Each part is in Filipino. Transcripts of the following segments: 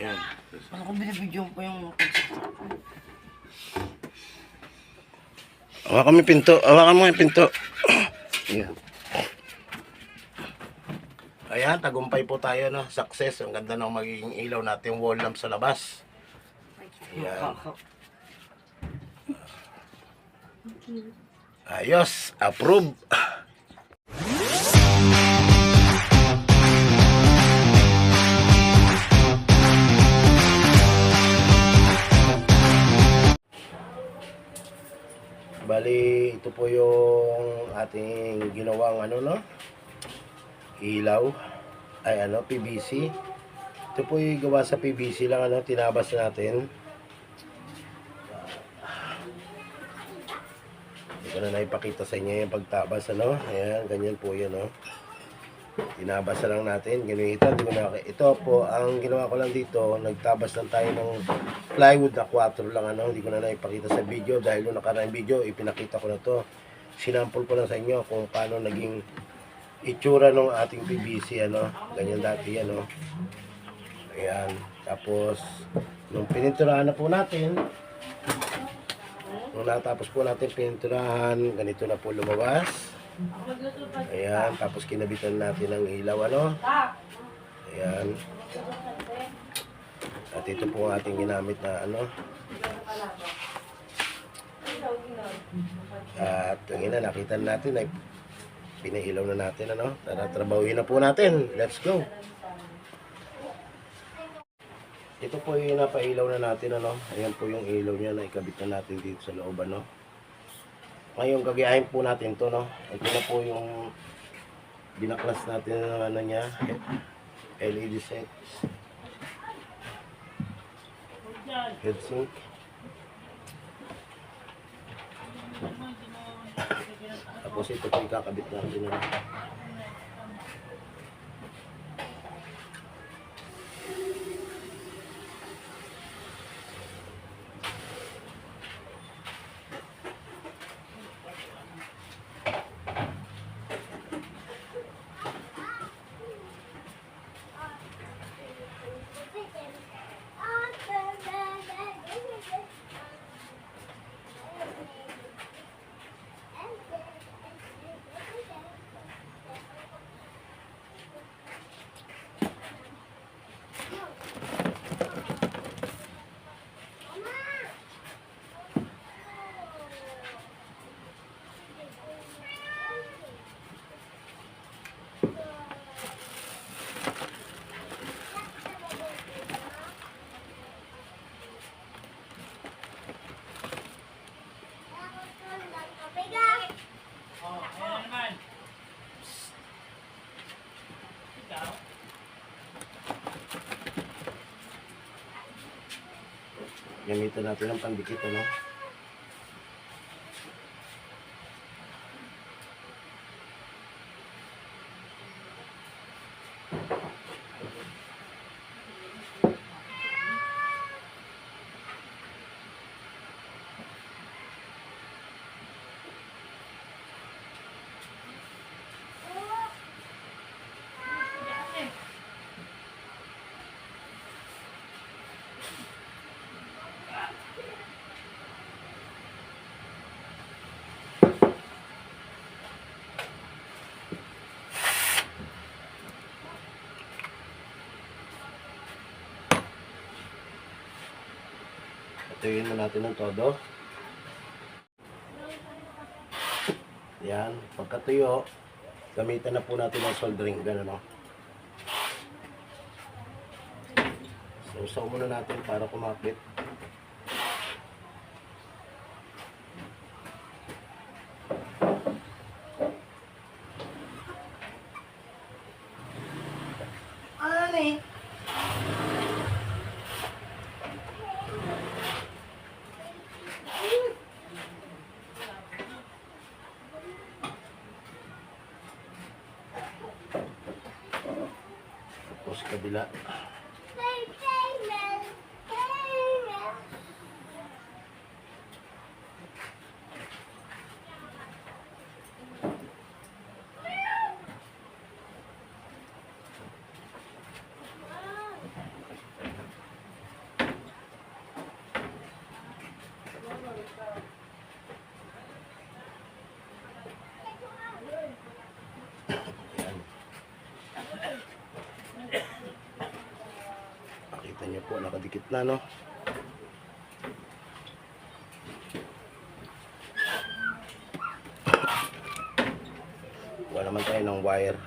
Ayan. Ano ko binibidyo pa yung Hawakan mo yung pinto. Hawakan mo yung pinto. Ayan. Ayan, tagumpay po tayo, no? Success. Ang ganda ng magiging ilaw natin wall lamp sa labas. Ayan. Ayos. Approve. Bali, ito po yung ating ginawang ano no? Ilaw. Ay ano, PVC. Ito po yung gawa sa PVC lang ano, tinabas natin. Hindi ko na naipakita sa inyo yung pagtabas ano. Ayan, ganyan po yun no. Tinabas na lang natin, ginuhitan, di ko na Ito po, ang ginawa ko lang dito, nagtabas lang tayo ng plywood na 4 lang ano, hindi ko na naipakita sa video dahil nung nakaraang video, ipinakita ko na to. Sinampol ko lang sa inyo kung paano naging itsura ng ating PVC ano, ganyan dati ano. Ayan, tapos nung pininturahan na po natin, nung natapos po natin pininturahan, ganito na po lumabas. Ayan, tapos kinabitan natin ng ilaw, ano? Ayan. At ito po ang ating ginamit na, ano? At yung ina, nakita natin ay pinahilaw na natin, ano? Tara, trabahuhin na po natin. Let's go! Ito po yung napailaw na natin, ano? Ayan po yung ilaw niya na ikabit na natin dito sa loob, ano? Ngayon, gagayahin po natin to, no? Ito na po yung binaklas natin ng ano niya, LED set. Heatsink. Tapos ito po ikakabit natin. Ano? Gamitan natin ng pandikit, ano? Patuyin mo natin ng todo. Yan. Pagkatuyo, gamitan na po natin ng soldering gun, ano? So, muna natin para kumakit. Kabila. Kita niyo po, nakadikit na, no? Wala naman tayo ng wire.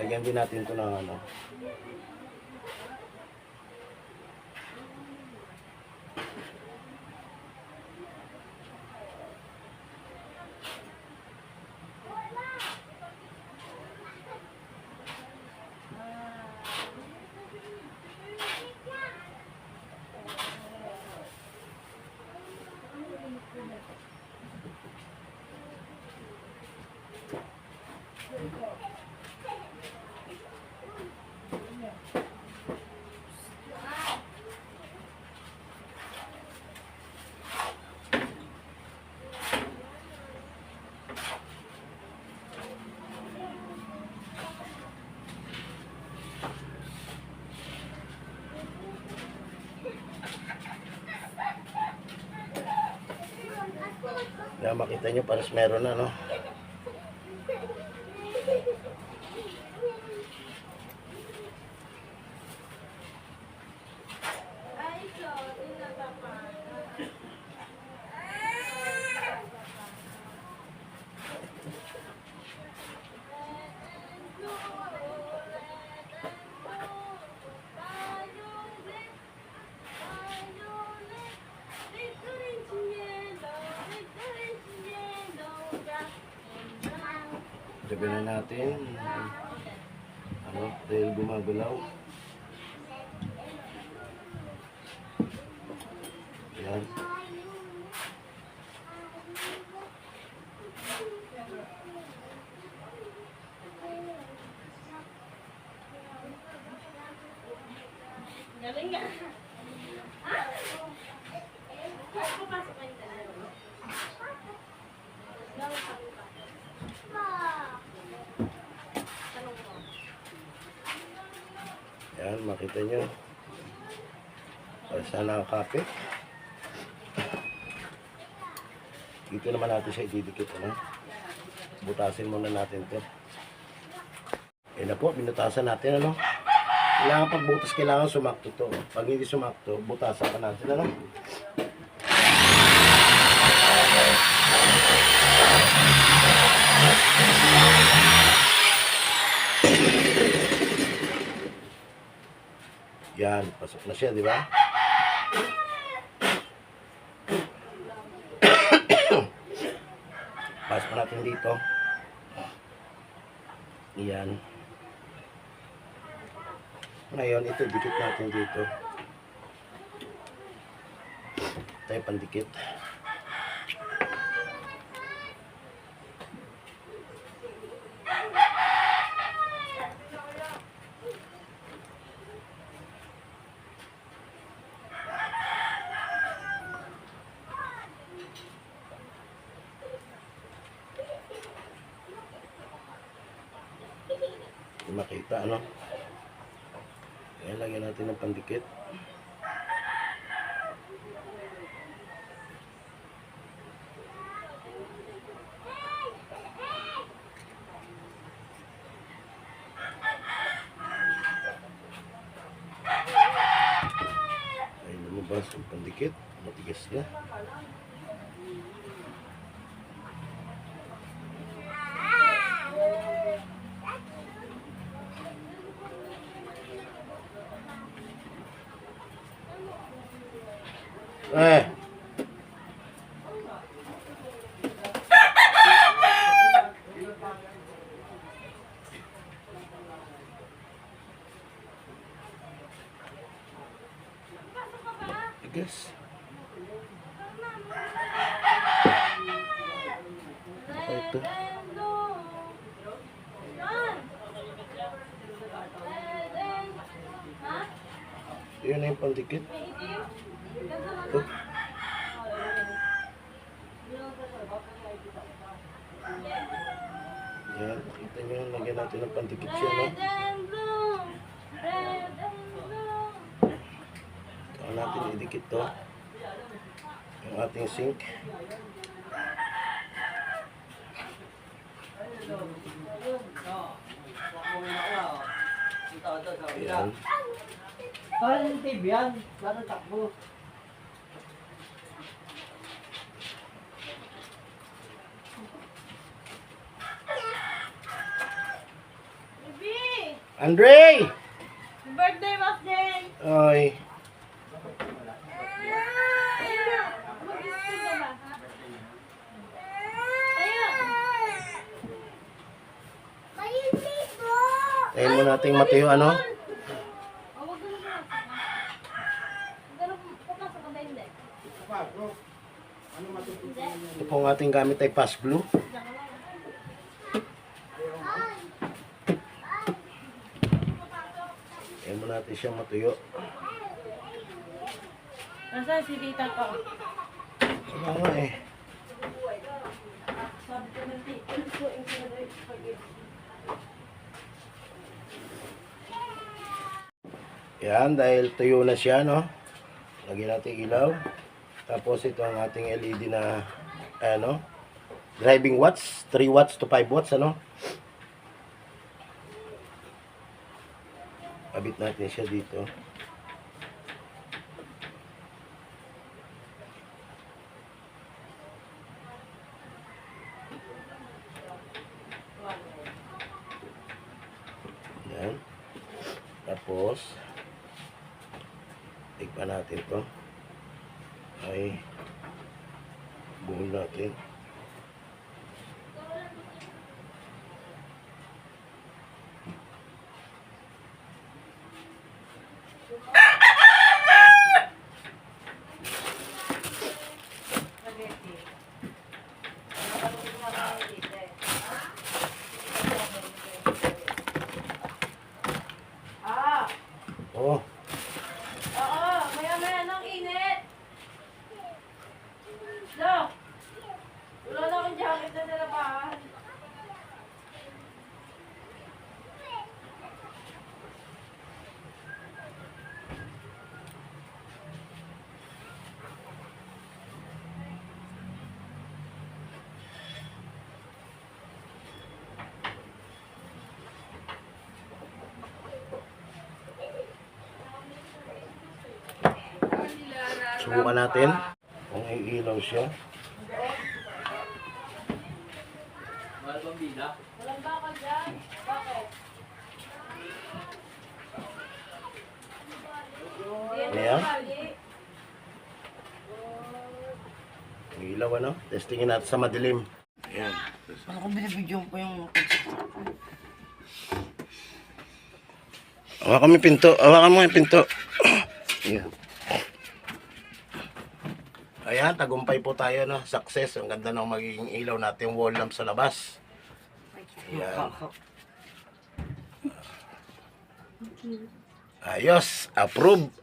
Lagyan din natin ito ng ano. Kaya makita nyo, pares meron na, no? Na natin. Ano, dahil gumagalaw. Yan. Galing nga. Yan, makita nyo. Para sa nakakapit. Dito naman natin siya ididikit. Ano? Butasin muna natin to. Yan na po, binutasan natin. Ano? Kailangan pagbutas, kailangan sumakto to. Pag hindi sumakto, butasan ka natin. Ano? Yan, pasok na siya, di ba? Pasok natin dito. Yan. Ngayon, ito, dikit natin dito. Tayo pandikit. Hindi makita, ano? Kaya lagyan natin ng pandikit. Ay, lumabas yung pandikit. Matigas na. Guess. Yun na yung pandikit. Ito. Yan, kita nyo, lagyan natin ng pandikit siya, no? Saka natin idikit to. Yung ating sink. Ayan. Parang yung TV yan. Parang takbo. Andre! Birthday, Jen! Oy. Tayo mo nating matuyo ano? Ito pong ating gamit ay pass glue. Diyan ka lang. Tayo mo natin siyang matuyo. Nasaan si tita ko? Wala nga eh. Yan, dahil tuyo na siya, no? Lagyan natin ilaw. Tapos ito ang ating LED na, ano, driving watts, 3 watts to 5 watts, ano? Kabit natin siya dito. Yan. Tapos, tigpa natin to. Ay, buhol natin. Subukan natin kung iilaw siya. Walang bakal dyan. Bakit? Ayan. Ilaw ano? Testingin natin sa madilim. Ayan. Ano ko binibidyo po yung Hawakan mo yung pinto. Hawakan mo yung pinto. Ayan. Ayan, tagumpay po tayo no. Success. Ang ganda ng magiging ilaw natin wall lamp sa labas. Ayan. Ayos. Approve.